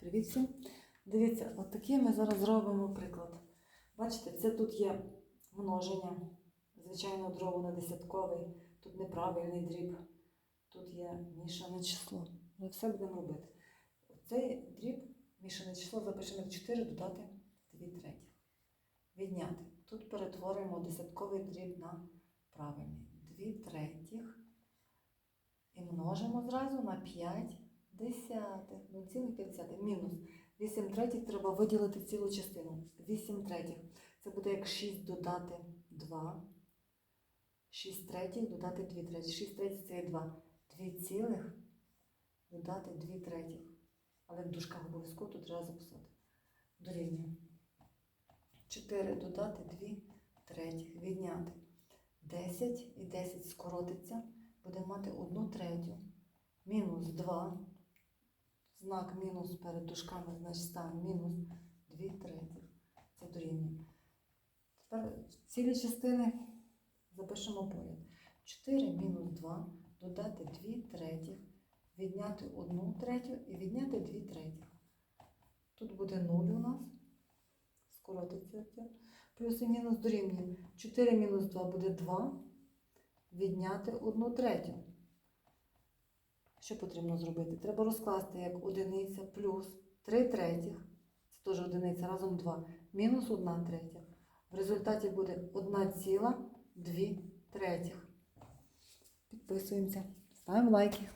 Привіт всім! Дивіться, от такий ми зараз зробимо приклад. Бачите, це тут є множення, звичайно, дробу на десятковий, тут неправильний дріб, тут є мішане число. Ми все будемо робити. Цей дріб, мішане число, запишемо як 4, додати 2 третіх. Відняти. Тут перетворюємо десятковий дріб на правильний. 2 третіх і множимо зразу на 5 десятих. 0,5 мінус. 8 третіх треба виділити цілу частину. 8 третіх. Це буде як 6 додати 2. 6 третіх додати 2 третіх. 6 третіх це є 2. 2 цілих додати 2 третіх. Але в дужках обов'язково тут треба записати. Дорівнює. 4 додати 2 третіх. Відняти. 10 і 10 скоротиться. Будемо мати 1 третю. Мінус 2. Знак мінус перед дужками, значить ставимо мінус 2 третіх. Це дорівнює. Тепер цілі частини запишемо поряд. 4 мінус 2 додати 2 третіх, відняти 1 третю і відняти 2 третіх. Тут буде 0 у нас. Скоротиться. Плюс і мінус дорівнює. 4 мінус 2 буде 2. Відняти 1 третю. Що потрібно зробити? Треба розкласти як одиниця плюс 3 третіх, це теж одиниця, разом 2, мінус 1 третя. В результаті буде 1,2 третіх. Підписуємося, ставимо лайки.